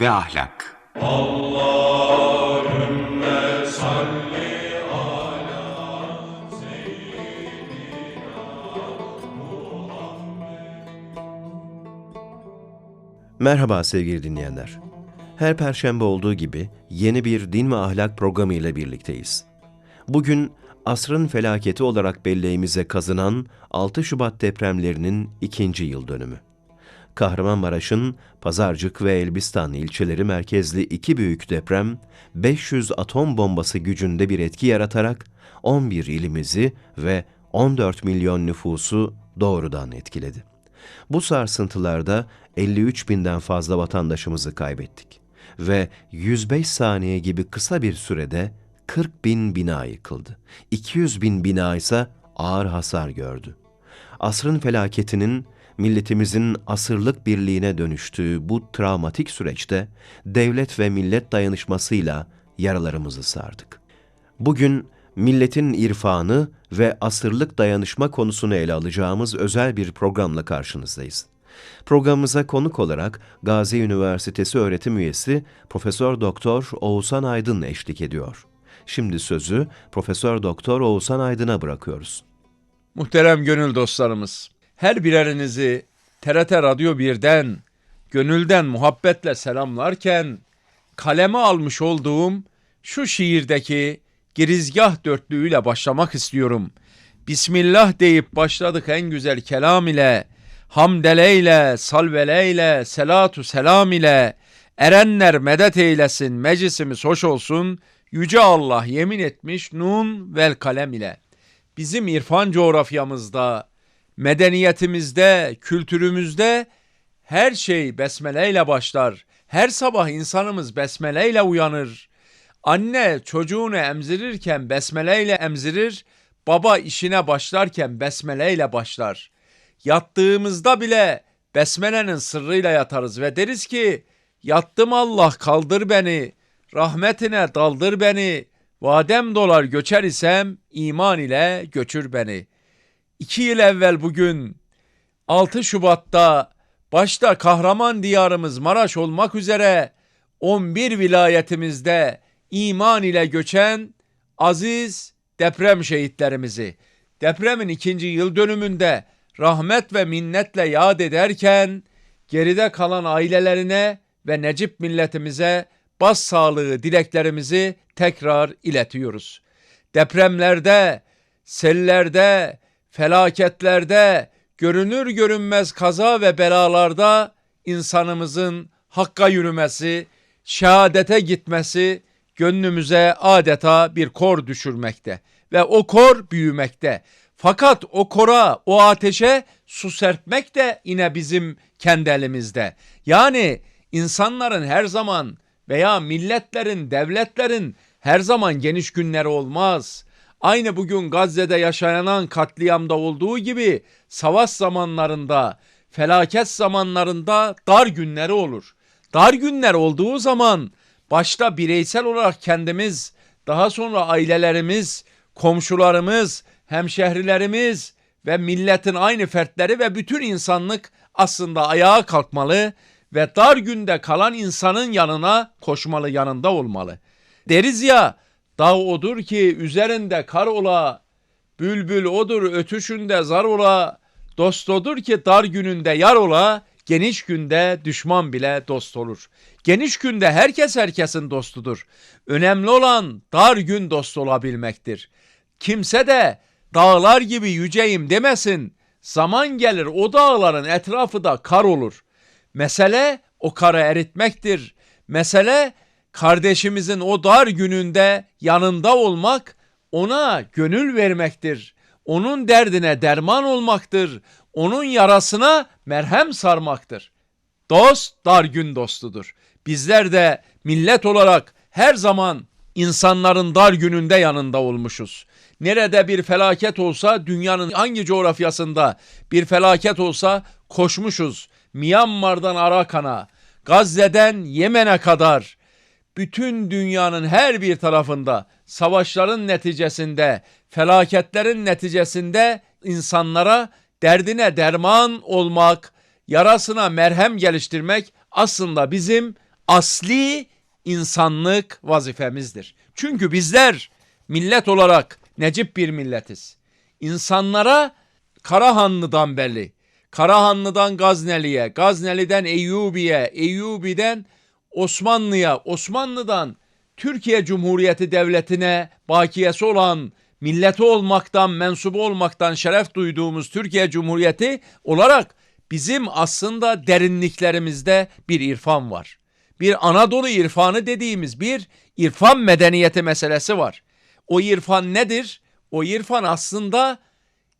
Ve Ahlak Merhaba sevgili dinleyenler. Her perşembe olduğu gibi yeni bir din ve ahlak programı ile birlikteyiz. Bugün asrın felaketi olarak belleğimize kazınan 6 Şubat depremlerinin ikinci yıl dönümü. Kahramanmaraş'ın Pazarcık ve Elbistan ilçeleri merkezli iki büyük deprem, 500 atom bombası gücünde bir etki yaratarak 11 ilimizi ve 14 milyon nüfusu doğrudan etkiledi. Bu sarsıntılarda 53 binden fazla vatandaşımızı kaybettik ve 105 saniye gibi kısa bir sürede 40 bin bina yıkıldı. 200 bin bina ise ağır hasar gördü. Asrın felaketinin milletimizin asırlık birliğine dönüştüğü bu travmatik süreçte devlet ve millet dayanışmasıyla yaralarımızı sardık. Bugün milletin irfanı ve asırlık dayanışma konusunu ele alacağımız özel bir programla karşınızdayız. Programımıza konuk olarak Gazi Üniversitesi öğretim üyesi Profesör Doktor Oğuzhan Aydın eşlik ediyor. Şimdi sözü Profesör Doktor Oğuzhan Aydın'a bırakıyoruz. Muhterem gönül dostlarımız, her birerinizi TRT Radyo 1'den, gönülden muhabbetle selamlarken, kaleme almış olduğum şu şiirdeki girizgah dörtlüğüyle başlamak istiyorum. Bismillah deyip başladık en güzel kelam ile, hamdeleyle, salveleyle, selatu selam ile, erenler medet eylesin, meclisimiz hoş olsun, Yüce Allah yemin etmiş nun vel kalem ile. Bizim irfan coğrafyamızda, medeniyetimizde, kültürümüzde her şey besmeleyle başlar. Her sabah insanımız besmeleyle uyanır. Anne çocuğunu emzirirken besmeleyle emzirir, baba işine başlarken besmeleyle başlar. Yattığımızda bile besmelenin sırrıyla yatarız ve deriz ki, yattım Allah kaldır beni, rahmetine daldır beni, vadem dolar göçer isem iman ile göçür beni. İki yıl evvel bugün 6 Şubat'ta başta kahraman diyarımız Maraş olmak üzere 11 vilayetimizde iman ile göçen aziz deprem şehitlerimizi depremin ikinci yıl dönümünde rahmet ve minnetle yad ederken geride kalan ailelerine ve Necip milletimize bas sağlığı dileklerimizi tekrar iletiyoruz. Depremlerde, sellerde, felaketlerde, görünür görünmez kaza ve belalarda insanımızın hakka yürümesi, şehadete gitmesi gönlümüze adeta bir kor düşürmekte ve o kor büyümekte. Fakat o kora, o ateşe su serpmek de yine bizim kendi elimizde. Yani insanların her zaman veya milletlerin, devletlerin her zaman geniş günleri olmaz. Aynı bugün Gazze'de yaşanan katliamda olduğu gibi savaş zamanlarında, felaket zamanlarında dar günleri olur. Dar günler olduğu zaman başta bireysel olarak kendimiz, daha sonra ailelerimiz, komşularımız, hemşehrilerimiz ve milletin aynı fertleri ve bütün insanlık aslında ayağa kalkmalı ve dar günde kalan insanın yanına koşmalı, yanında olmalı. Deriz ya, dağ odur ki üzerinde kar ola, bülbül odur ötüşünde zar ola, dost odur ki dar gününde yar ola, geniş günde düşman bile dost olur. Geniş günde herkes herkesin dostudur. Önemli olan dar gün dost olabilmektir. Kimse de dağlar gibi yüceyim demesin. Zaman gelir o dağların etrafı da kar olur. Mesele o karı eritmektir. Mesele kardeşimizin o dar gününde yanında olmak, ona gönül vermektir. Onun derdine derman olmaktır. Onun yarasına merhem sarmaktır. Dost dar gün dostudur. Bizler de millet olarak her zaman insanların dar gününde yanında olmuşuz. Nerede bir felaket olsa dünyanın hangi coğrafyasında bir felaket olsa koşmuşuz. Myanmar'dan Arakan'a, Gazze'den Yemen'e kadar bütün dünyanın her bir tarafında savaşların neticesinde, felaketlerin neticesinde insanlara derdine derman olmak, yarasına merhem geliştirmek aslında bizim asli insanlık vazifemizdir. Çünkü bizler millet olarak necip bir milletiz. İnsanlara Karahanlı'dan belli, Karahanlı'dan Gazneli'ye, Gazneli'den Eyyubi'ye, Eyyubi'den Osmanlı'ya, Osmanlı'dan Türkiye Cumhuriyeti Devleti'ne bakiyesi olan milleti olmaktan, mensubu olmaktan şeref duyduğumuz Türkiye Cumhuriyeti olarak bizim aslında derinliklerimizde bir irfan var. Bir Anadolu irfanı dediğimiz bir irfan medeniyeti meselesi var. O irfan nedir? O irfan aslında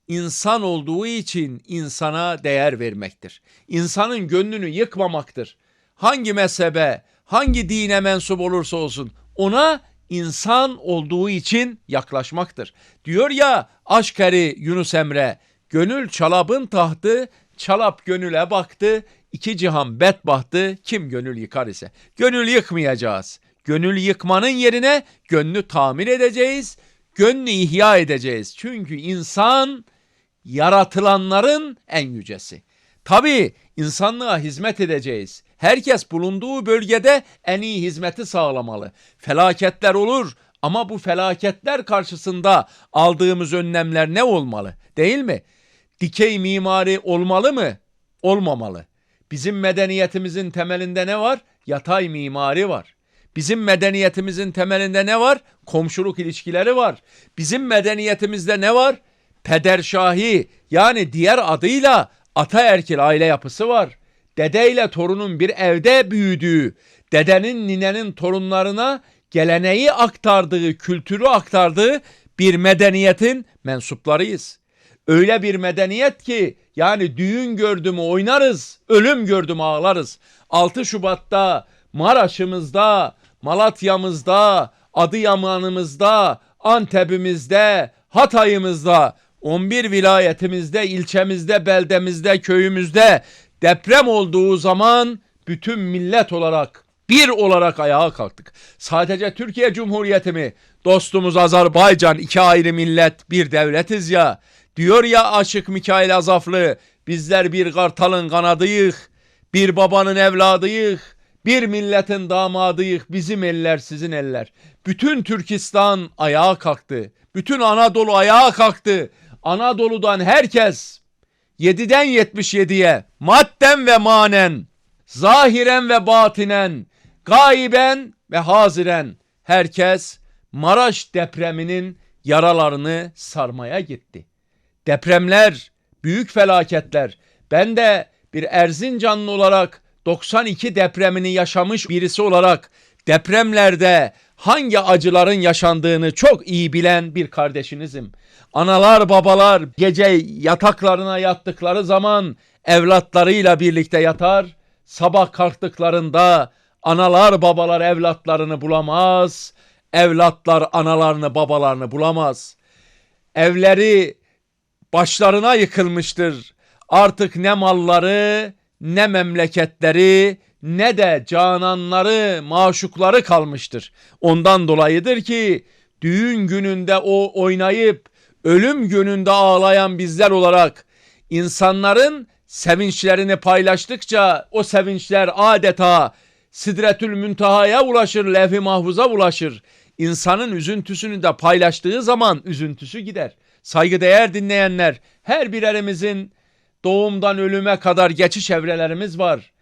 insan olduğu için insana değer vermektir. İnsanın gönlünü yıkmamaktır. Hangi mezhebe, hangi dine mensup olursa olsun ona insan olduğu için yaklaşmaktır. Diyor ya aşkari Yunus Emre, gönül çalabın tahtı, çalap gönüle baktı, iki cihan bedbahtı, kim gönül yıkar ise. Gönül yıkmayacağız. Gönül yıkmanın yerine gönlü tamir edeceğiz, gönlü ihya edeceğiz. Çünkü insan yaratılanların en yücesi. Tabii insanlığa hizmet edeceğiz. Herkes bulunduğu bölgede en iyi hizmeti sağlamalı. Felaketler olur ama bu felaketler karşısında aldığımız önlemler ne olmalı? Değil mi? Dikey mimari olmalı mı? Olmamalı. Bizim medeniyetimizin temelinde ne var? Yatay mimari var. Bizim medeniyetimizin temelinde ne var? Komşuluk ilişkileri var. Bizim medeniyetimizde ne var? Pederşahi yani diğer adıyla ataerkil aile yapısı var. Dede ile torunun bir evde büyüdüğü, dedenin ninenin torunlarına geleneği aktardığı, kültürü aktardığı bir medeniyetin mensuplarıyız. Öyle bir medeniyet ki yani düğün gördüm oynarız, ölüm gördüm ağlarız. 6 Şubat'ta, Maraş'ımızda, Malatya'mızda, Adıyaman'ımızda, Antep'imizde, Hatay'ımızda, 11 vilayetimizde, ilçemizde, beldemizde, köyümüzde deprem olduğu zaman bütün millet olarak bir olarak ayağa kalktık. Sadece Türkiye Cumhuriyeti mi? Dostumuz Azerbaycan iki ayrı millet bir devletiz ya. Diyor ya Aşık Mikail Azaflı bizler bir kartalın kanadıyık, bir babanın evladıyık, bir milletin damadıyık, bizim eller sizin eller. Bütün Türkistan ayağa kalktı. Bütün Anadolu ayağa kalktı. Anadolu'dan herkes 7'den 77'ye madden ve manen, zahiren ve batinen, gayben ve haziren herkes Maraş depreminin yaralarını sarmaya gitti. Depremler, büyük felaketler. Ben de bir Erzincanlı olarak 92 depremini yaşamış birisi olarak depremlerde hangi acıların yaşandığını çok iyi bilen bir kardeşinizim. Analar babalar gece yataklarına yattıkları zaman evlatlarıyla birlikte yatar. Sabah kalktıklarında analar babalar evlatlarını bulamaz. Evlatlar analarını babalarını bulamaz. Evleri başlarına yıkılmıştır. Artık ne malları, ne memleketleri, ne de cananları, maşukları kalmıştır. Ondan dolayıdır ki düğün gününde o oynayıp ölüm gününde ağlayan bizler olarak insanların sevinçlerini paylaştıkça o sevinçler adeta Sidretül Münteha'ya ulaşır, levh-i mahfuza ulaşır. İnsanın üzüntüsünü de paylaştığı zaman üzüntüsü gider. Saygıdeğer dinleyenler, her birerimizin doğumdan ölüme kadar geçiş evrelerimiz var.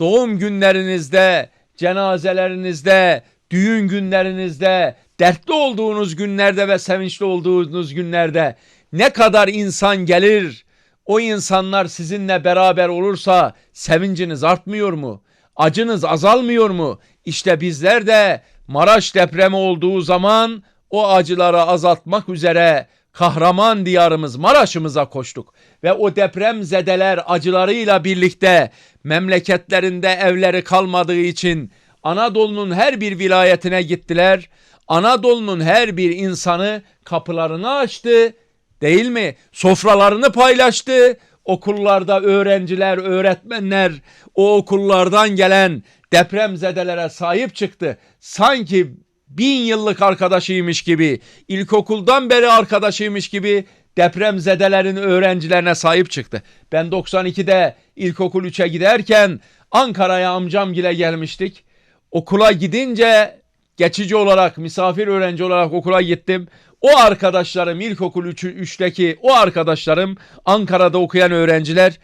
Doğum günlerinizde, cenazelerinizde, düğün günlerinizde, dertli olduğunuz günlerde ve sevinçli olduğunuz günlerde ne kadar insan gelir, o insanlar sizinle beraber olursa sevinciniz artmıyor mu? Acınız azalmıyor mu? İşte bizler de Maraş depremi olduğu zaman o acıları azaltmak üzere kahraman diyarımız Maraş'ımıza koştuk. Ve o deprem zedeler acılarıyla birlikte memleketlerinde evleri kalmadığı için Anadolu'nun her bir vilayetine gittiler. Anadolu'nun her bir insanı kapılarını açtı değil mi? Sofralarını paylaştı. Okullarda öğrenciler, öğretmenler o okullardan gelen depremzedelere sahip çıktı. Sanki bin yıllık arkadaşıymış gibi, ilkokuldan beri arkadaşıymış gibi depremzedelerin öğrencilerine sahip çıktı. Ben 92'de ilkokul 3'e giderken Ankara'ya amcamgile gelmiştik. Okula gidince geçici olarak misafir öğrenci olarak okula gittim. O arkadaşlarım ilkokul 3'teki o arkadaşlarım Ankara'da okuyan öğrenciler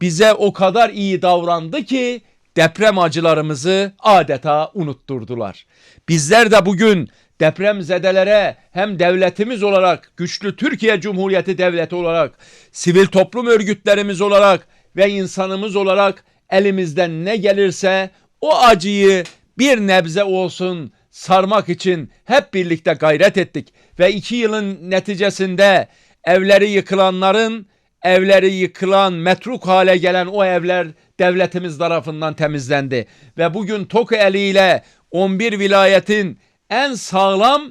bize o kadar iyi davrandı ki deprem acılarımızı adeta unutturdular. Bizler de bugün depremzedelere hem devletimiz olarak güçlü Türkiye Cumhuriyeti Devleti olarak sivil toplum örgütlerimiz olarak ve insanımız olarak elimizden ne gelirse o acıyı bir nebze olsun sarmak için hep birlikte gayret ettik ve iki yılın neticesinde evleri yıkılanların evleri yıkılan, metruk hale gelen o evler devletimiz tarafından temizlendi. Ve bugün TOKİ eliyle 11 vilayetin en sağlam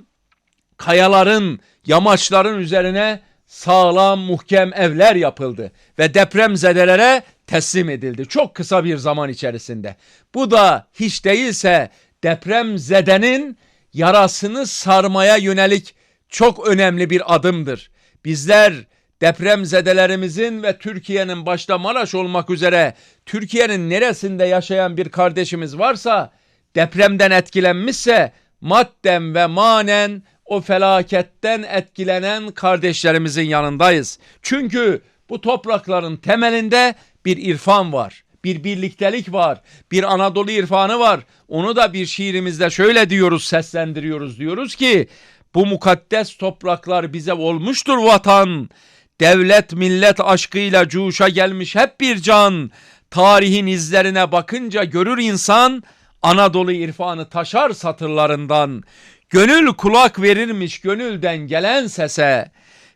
kayaların, yamaçların üzerine sağlam, muhkem evler yapıldı ve depremzedelere teslim edildi. Çok kısa bir zaman içerisinde. Bu da hiç değilse depremzedenin yarasını sarmaya yönelik çok önemli bir adımdır. Bizler depremzedelerimizin ve Türkiye'nin başta Maraş olmak üzere Türkiye'nin neresinde yaşayan bir kardeşimiz varsa depremden etkilenmişse madden ve manen o felaketten etkilenen kardeşlerimizin yanındayız. Çünkü bu toprakların temelinde bir irfan var. Bir birliktelik var. Bir Anadolu irfanı var. Onu da bir şiirimizde şöyle diyoruz, seslendiriyoruz. Diyoruz ki bu mukaddes topraklar bize olmuştur vatan. Devlet millet aşkıyla cuşa gelmiş hep bir can. Tarihin izlerine bakınca görür insan Anadolu irfanı taşar satırlarından. Gönül kulak verirmiş gönülden gelen sese.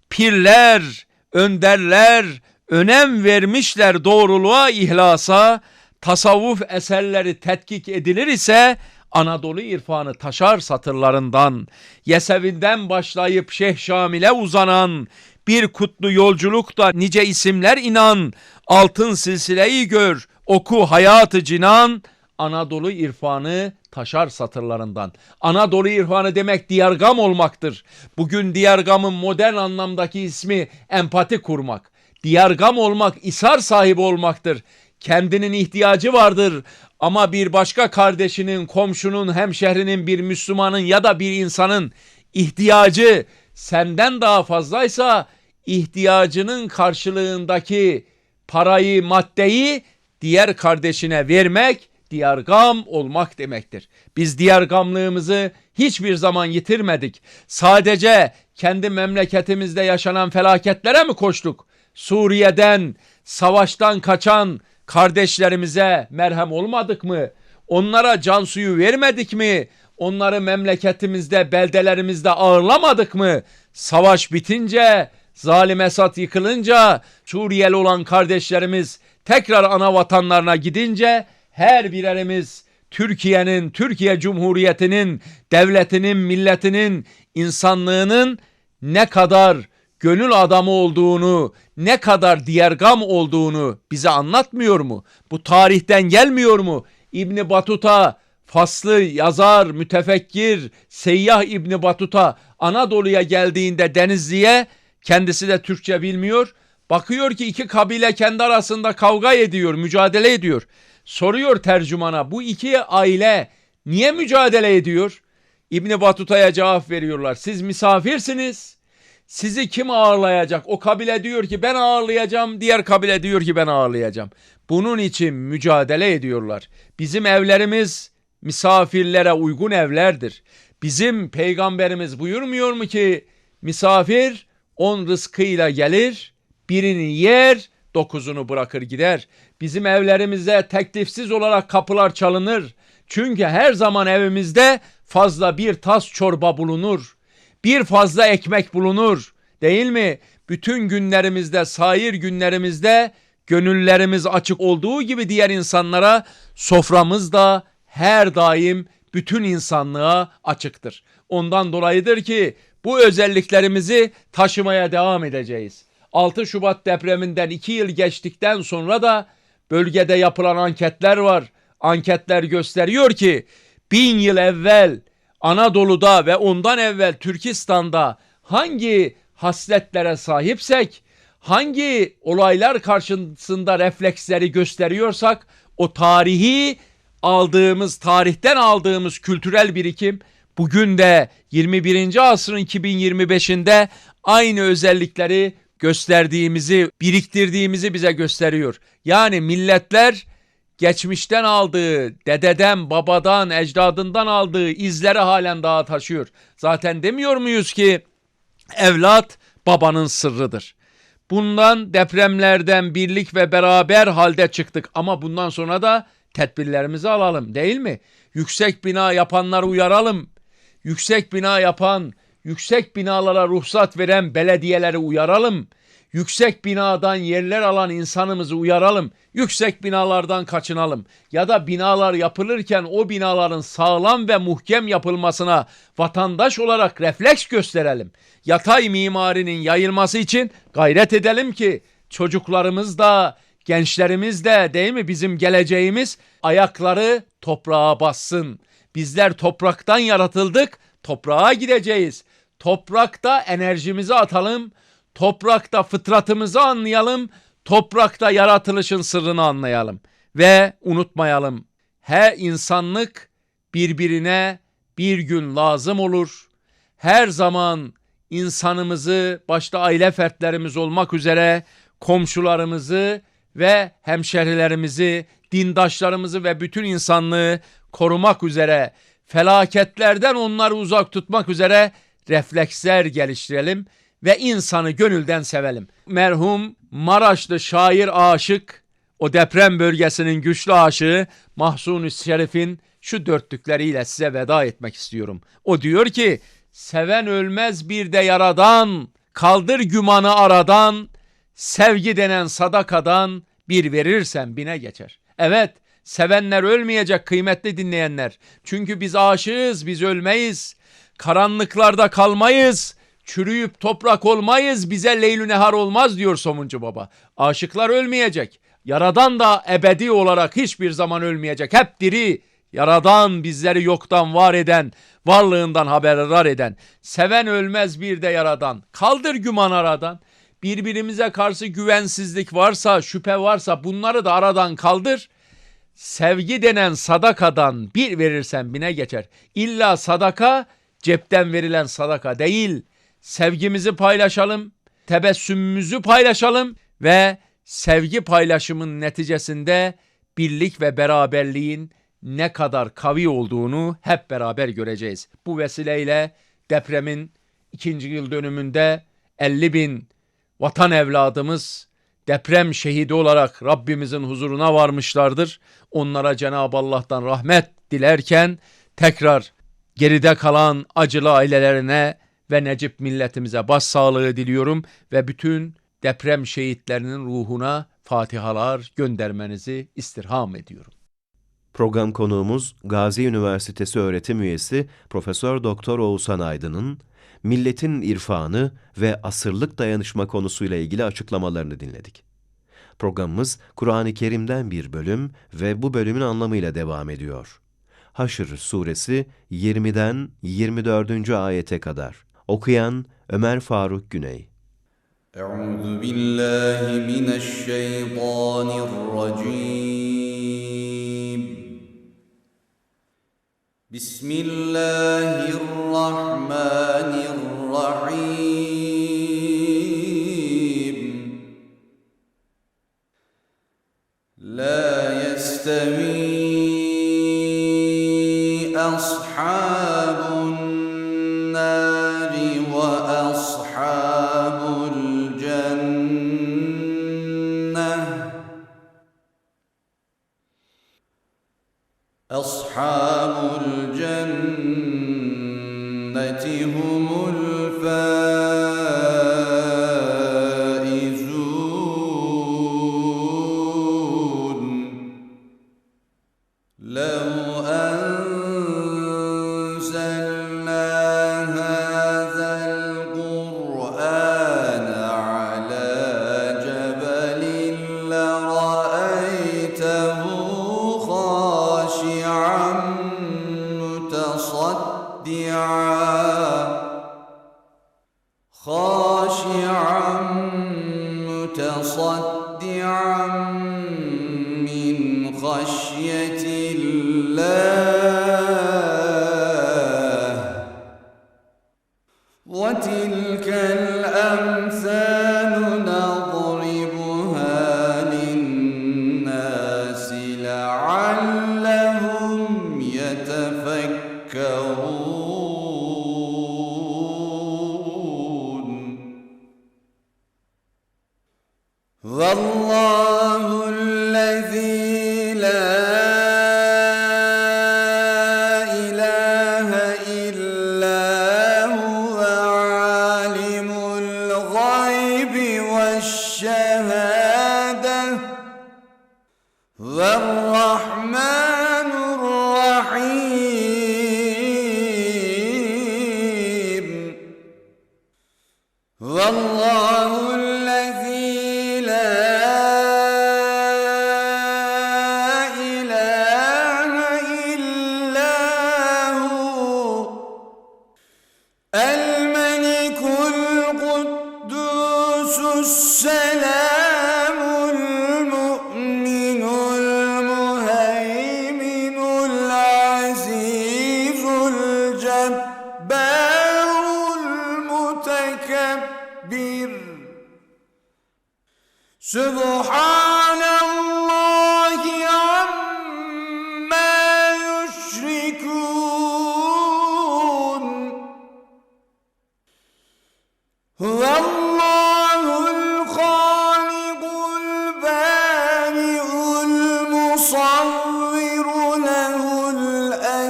Pirler, önderler önem vermişler doğruluğa, ihlasa. Tasavvuf eserleri tetkik edilir ise Anadolu irfanı taşar satırlarından. Yesevinden başlayıp Şeyh Şamil'e uzanan bir kutlu yolculukta nice isimler inan. Altın silsileyi gör, oku hayatı cinan. Anadolu irfanı taşar satırlarından. Anadolu irfanı demek diyargam olmaktır. Bugün diyargamın modern anlamdaki ismi empati kurmak. Diyargam olmak isar sahibi olmaktır. Kendinin ihtiyacı vardır ama bir başka kardeşinin, komşunun, hemşehrinin, bir Müslümanın ya da bir insanın ihtiyacı senden daha fazlaysa ihtiyacının karşılığındaki parayı, maddeyi diğer kardeşine vermek diyargam olmak demektir. Biz diyargamlığımızı hiçbir zaman yitirmedik. Sadece kendi memleketimizde yaşanan felaketlere mi koştuk? Suriye'den, savaştan kaçan kardeşlerimize merhem olmadık mı? Onlara can suyu vermedik mi? Onları memleketimizde, beldelerimizde ağırlamadık mı? Savaş bitince, zalim Esad yıkılınca, Suriyeli olan kardeşlerimiz tekrar ana vatanlarına gidince her birerimiz Türkiye'nin, Türkiye Cumhuriyeti'nin, devletinin, milletinin, insanlığının ne kadar gönül adamı olduğunu, ne kadar diyergam olduğunu bize anlatmıyor mu? Bu tarihten gelmiyor mu? İbni Batuta, faslı yazar, mütefekkir, seyyah İbni Batuta Anadolu'ya geldiğinde Denizli'ye kendisi de Türkçe bilmiyor. Bakıyor ki iki kabile kendi arasında kavga ediyor, mücadele ediyor. Soruyor tercümana bu iki aile niye mücadele ediyor? İbni Batuta'ya cevap veriyorlar. Siz misafirsiniz. Sizi kim ağırlayacak? O kabile diyor ki ben ağırlayacağım. Diğer kabile diyor ki ben ağırlayacağım. Bunun için mücadele ediyorlar. Bizim evlerimiz misafirlere uygun evlerdir. Bizim peygamberimiz buyurmuyor mu ki misafir on rızkıyla gelir, birini yer, dokuzunu bırakır gider. Bizim evlerimize teklifsiz olarak kapılar çalınır. Çünkü her zaman evimizde fazla bir tas çorba bulunur. Bir fazla ekmek bulunur. Değil mi? Bütün günlerimizde, sair günlerimizde gönüllerimiz açık olduğu gibi diğer insanlara soframız da her daim bütün insanlığa açıktır. Ondan dolayıdır ki bu özelliklerimizi taşımaya devam edeceğiz. 6 Şubat depreminden 2 yıl geçtikten sonra da bölgede yapılan anketler var. Anketler gösteriyor ki bin yıl evvel Anadolu'da ve ondan evvel Türkistan'da hangi hasletlere sahipsek, hangi olaylar karşısında refleksleri gösteriyorsak O tarihi aldığımız, tarihten aldığımız kültürel birikim bugün de 21. asrın 2025'inde aynı özellikleri gösterdiğimizi, biriktirdiğimizi bize gösteriyor. Yani milletler geçmişten aldığı, dededen, babadan, ecdadından aldığı izleri halen daha taşıyor. Zaten demiyor muyuz ki evlat babanın sırrıdır. Bundan depremlerden birlik ve beraber halde çıktık ama bundan sonra da tedbirlerimizi alalım değil mi? Yüksek bina yapanları uyaralım. Yüksek bina yapan, yüksek binalara ruhsat veren belediyeleri uyaralım. Yüksek binadan yerler alan insanımızı uyaralım. Yüksek binalardan kaçınalım. Ya da binalar yapılırken o binaların sağlam ve muhkem yapılmasına vatandaş olarak refleks gösterelim. Yatay mimarinin yayılması için gayret edelim ki çocuklarımız da gençlerimiz de değil mi bizim geleceğimiz ayakları toprağa bassın. Bizler topraktan yaratıldık, toprağa gideceğiz. Toprakta enerjimizi atalım, toprakta fıtratımızı anlayalım, toprakta yaratılışın sırrını anlayalım. Ve unutmayalım, her insanlık birbirine bir gün lazım olur. Her zaman insanımızı başta aile fertlerimiz olmak üzere komşularımızı ve hemşerilerimizi, dindaşlarımızı ve bütün insanlığı korumak üzere, felaketlerden onları uzak tutmak üzere refleksler geliştirelim ve insanı gönülden sevelim. Merhum Maraşlı şair aşık, o deprem bölgesinin güçlü aşığı Mahsuni Şerif'in şu dörtlükleriyle size veda etmek istiyorum. O diyor ki, seven ölmez bir de yaradan, kaldır gümanı aradan, sevgi denen sadakadan bir verirsen bine geçer. Evet, sevenler ölmeyecek kıymetli dinleyenler. Çünkü biz aşığız, biz ölmeyiz. Karanlıklarda kalmayız. Çürüyüp toprak olmayız, bize leylü nehar olmaz diyor Somuncu Baba. Aşıklar ölmeyecek. Yaradan da ebedi olarak hiçbir zaman ölmeyecek. Hep diri. Yaradan bizleri yoktan var eden, varlığından haberdar eden. Seven ölmez bir de yaradan. Kaldır güman aradan. Birbirimize karşı güvensizlik varsa, şüphe varsa bunları da aradan kaldır. Sevgi denen sadakadan bir verirsen bine geçer. İlla sadaka cepten verilen sadaka değil. Sevgimizi paylaşalım, tebessümümüzü paylaşalım ve sevgi paylaşımın neticesinde birlik ve beraberliğin ne kadar kavi olduğunu hep beraber göreceğiz. Bu vesileyle depremin ikinci yıl dönümünde 50 bin vatan evladımız deprem şehidi olarak Rabbimizin huzuruna varmışlardır. Onlara Cenab-ı Allah'tan rahmet dilerken tekrar geride kalan acılı ailelerine ve Necip milletimize başsağlığı diliyorum ve bütün deprem şehitlerinin ruhuna fatihalar göndermenizi istirham ediyorum. Program konuğumuz Gazi Üniversitesi öğretim üyesi Profesör Doktor Oğuzhan Aydın'ın milletin irfanı ve asırlık dayanışma konusuyla ilgili açıklamalarını dinledik. Programımız Kur'an-ı Kerim'den bir bölüm ve bu bölümün anlamıyla devam ediyor. Haşr suresi 20'den 24. ayete kadar. Okuyan Ömer Faruk Güney. Euzu billahi mineşşeytanirracim Bismillahirrahmanirrahim La yestevi ashab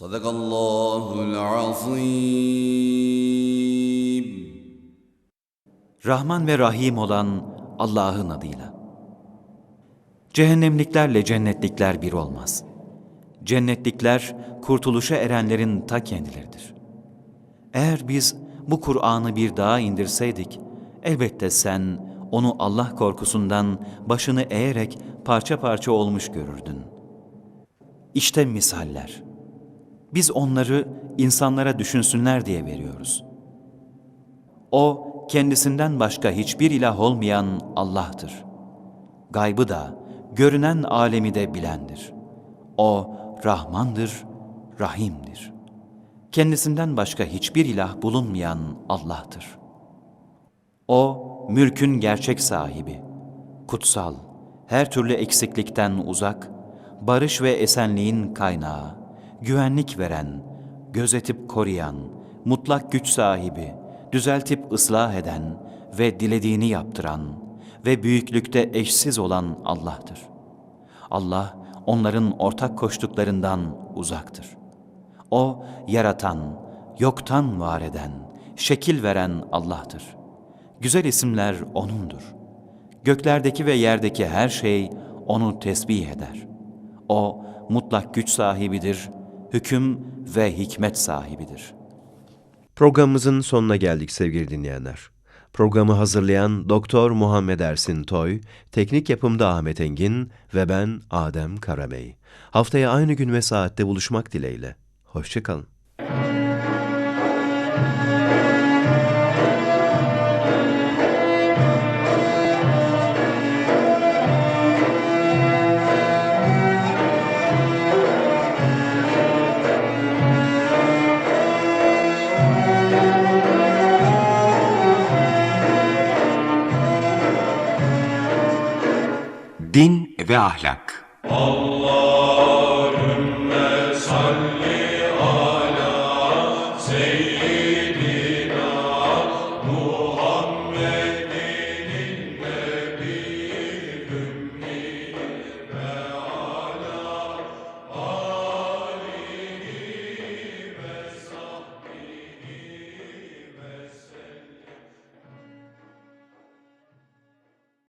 صدق الله العظيم Rahman ve Rahim olan Allah'ın adıyla. Cehennemliklerle cennetlikler bir olmaz. Cennetlikler kurtuluşa erenlerin ta kendileridir. Eğer biz bu Kur'an'ı bir dağa indirseydik, elbette sen onu Allah korkusundan başını eğerek parça parça olmuş görürdün. İşte misaller. Biz onları insanlara düşünsünler diye veriyoruz. O kendisinden başka hiçbir ilah olmayan Allah'tır. Gaybı da, görünen alemi de bilendir. O Rahmandır, Rahim'dir. Kendisinden başka hiçbir ilah bulunmayan Allah'tır. O mülkün gerçek sahibi, kutsal, her türlü eksiklikten uzak, barış ve esenliğin kaynağı, güvenlik veren, gözetip koruyan, mutlak güç sahibi, düzeltip ıslah eden ve dilediğini yaptıran ve büyüklükte eşsiz olan Allah'tır. Allah onların ortak koştuklarından uzaktır. O yaratan, yoktan var eden, şekil veren Allah'tır. Güzel isimler O'nundur. Göklerdeki ve yerdeki her şey O'nu tesbih eder. O mutlak güç sahibidir, hüküm ve hikmet sahibidir.'' Programımızın sonuna geldik sevgili dinleyenler. Programı hazırlayan Doktor Muhammed Ersin Toy, teknik yapımda Ahmet Engin ve ben Adem Karamey. Haftaya aynı gün ve saatte buluşmak dileğiyle. Hoşçakalın. Ve ahlak.